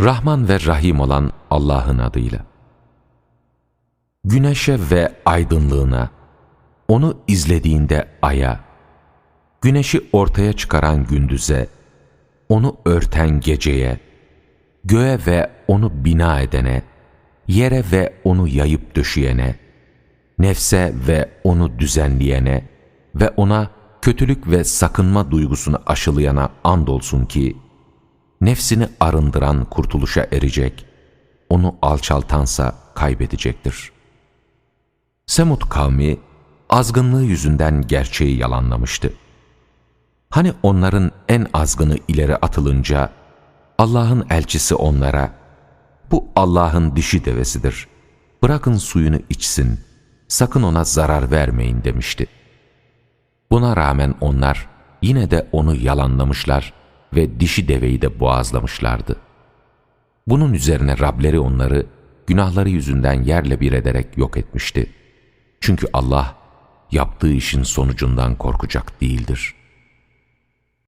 Rahman ve Rahim olan Allah'ın adıyla. Güneşe ve aydınlığına, onu izlediğinde aya, güneşi ortaya çıkaran gündüze, onu örten geceye, göğe ve onu bina edene, yere ve onu yayıp döşeyene, nefse ve onu düzenleyene ve ona kötülük ve sakınma duygusunu aşılayana andolsun ki, nefsini arındıran kurtuluşa erecek, onu alçaltansa kaybedecektir. Semud kavmi, azgınlığı yüzünden gerçeği yalanlamıştı. Hani onların en azgını ileri atılınca, Allah'ın elçisi onlara, bu Allah'ın dişi devesidir, bırakın suyunu içsin, sakın ona zarar vermeyin demişti. Buna rağmen onlar yine de onu yalanlamışlar ve dişi deveyi de boğazlamışlardı. Bunun üzerine Rableri onları günahları yüzünden yerle bir ederek yok etmişti. Çünkü Allah yaptığı işin sonucundan korkacak değildir.''